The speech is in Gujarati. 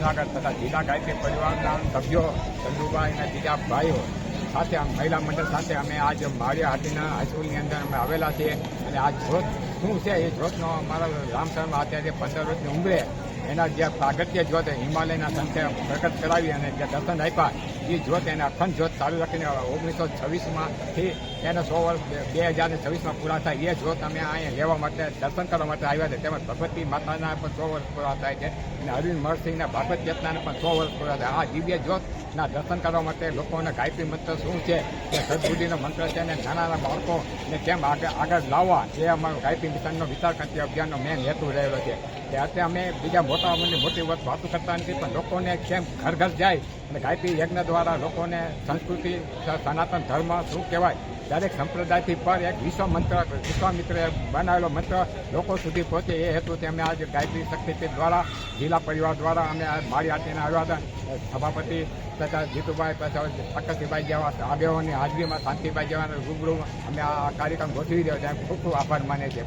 જુનાગઢ તથા જિલ્લા ગાયત્રી પરિવારના સભ્યો ચંદુભાઈ અને બીજા ભાઈઓ સાથે મહિલા મંડળ સાથે અમે આજ માળિયા હાટીના હાઈસ્કૂલની અંદર અમે આવેલા છીએ. અને આ જોત શું છે? એ જોતનો અમારા રામસરમાં અત્યારે પંદર વર્ષની ઉંમરે એના જે પ્રાગટ્ય જ્યોત હિમાલયના સંતે પ્રગટ કરાવી અને જે દર્શન આપ્યા એ જ્યોત એને અખંડ જ્યોત ચાલુ રાખીને ઓગણીસો છવ્વીસમાંથી એને સો વર્ષ બે હજાર છવ્વીસમાં પૂરા થાય. એ જોત અમે અહીંયા લેવા માટે, દર્શન કરવા માટે આવ્યા છે. તેમજ ભગવતી માતાના પણ સો વર્ષ પૂરા થાય છે. અને અરવિંદ મહર્ષિના ભાગવત ચેતનાને પણ સો વર્ષ પૂરા થાય. આ દિવ્ય જ્યોતના દર્શન કરવા માટે લોકોને ગાયત્રી મંત્ર શું છે કે સદબુદ્ધિનો મંત્ર છે અને નાના બાળકોને કેમ આગળ આગળ લાવવા? એ અમારો ગાયત્રી મિશનનો વિચાર કરતી અભિયાનનો મેન હેતુ રહેલો છે. કે અત્યારે અમે બીજા મોટા અમને મોટી વાત વાતો કરતા નથી, પણ લોકોને કેમ ઘર ઘર જાય? અને ગાયત્રી યજ્ઞ દ્વારા લોકોને સંસ્કૃતિ સનાતન ધર્મ શું કહેવાય? દરેક સંપ્રદાયથી પર એક વિશ્વ મંત્ર વિશ્વામિત્ર બનાવેલો મંત્ર લોકો સુધી પહોંચે એ હેતુથી અમે આજે ગાયત્રી શક્તિપીઠ દ્વારા, જિલ્લા પરિવાર દ્વારા અમે માળી આટીને આવ્યા હતા સભાપતિ તથા જીતુભાઈ તથા પ્રકાશભાઈ જેવા આગેવાનની હાજરીમાં શાંતિભાઈ જેવાના રૂબરૂ અમે આ કાર્યક્રમ ગોઠવી રહ્યો છે. ખૂબ ખૂબ આભાર માને છે